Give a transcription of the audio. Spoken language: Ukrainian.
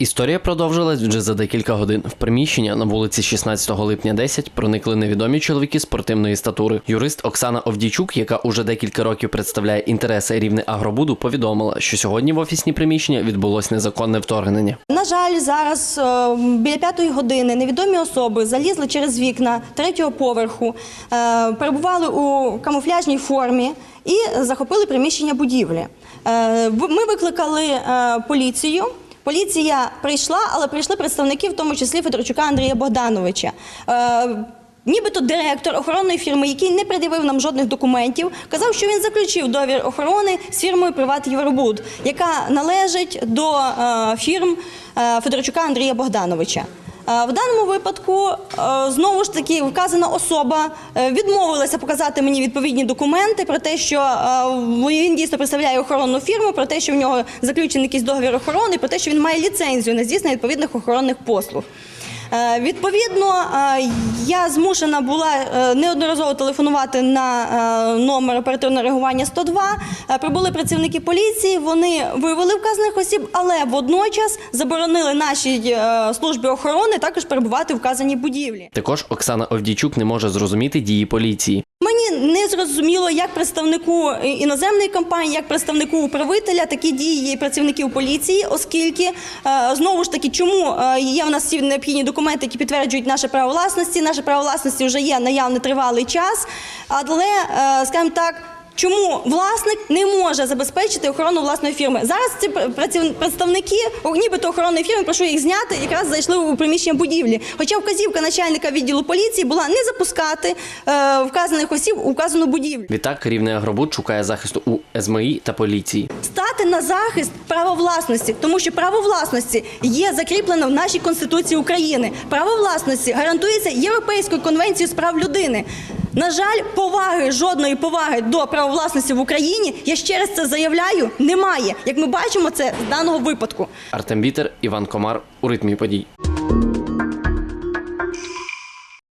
Історія продовжилась вже за декілька годин. В приміщення на вулиці 16 липня 10 проникли невідомі чоловіки спортивної статури. Юрист Оксана Овдійчук, яка уже декілька років представляє інтереси рівне агробуду, повідомила, що сьогодні в офісні приміщення відбулось незаконне вторгнення. На жаль, зараз е, біля п'ятої години невідомі особи залізли через вікна третього поверху, е, перебували у камуфляжній формі і захопили приміщення будівлі. Е, Ми викликали поліцію. Поліція прийшла, але прийшли представники, в тому числі Федорчука Андрія Богдановича. Е, Нібито директор охоронної фірми, який не пред'явив нам жодних документів, казав, що він заключив довір охорони з фірмою Приват Євробуд, яка належить до е, фірм е, Федорчука Андрія Богдановича. Е, В даному випадку е, знову ж таки вказана особа е, відмовилася показати мені відповідні документи про те, що він дійсно представляє охоронну фірму, про те, що в нього заключений якийсь договір охорони, про те, що він має ліцензію на здійснення відповідних охоронних послуг. Е, Відповідно, е, я змушена була е, неодноразово телефонувати на номер оперативного реагування 102. Е, Прибули працівники поліції. Вони вивели вказаних осіб, але водночас заборонили нашій службі охорони також перебувати в вказаній будівлі. Також Оксана Овдійчук не може зрозуміти дії поліції. Мені не зрозуміло, як представнику іноземної компанії, як представнику управителя такі дії працівників поліції, оскільки е, знову ж таки, чому е, є в нас всі необхідні документи, які підтверджують наше право власності. Наше право власності вже є наявне тривалий час, але, е, скажімо так. Чому власник не може забезпечити охорону власної фірми? Зараз ці представники, нібито охоронної фірми, прошу їх зняти, якраз зайшли у приміщення будівлі. Хоча вказівка начальника відділу поліції була не запускати е, вказаних осіб у вказану будівлю. Відтак рівне агробуд шукає захисту у СМІ та поліції. Стати на захист права власності, тому що право власності є закріплено в нашій конституції України. Право власності гарантується Європейською конвенцією з прав людини. На жаль, поваги жодної поваги до правовласності в Україні, я ще раз це заявляю, немає. Як ми бачимо, це з даного випадку. Артем Вітер, Іван Комар у ритмі подій.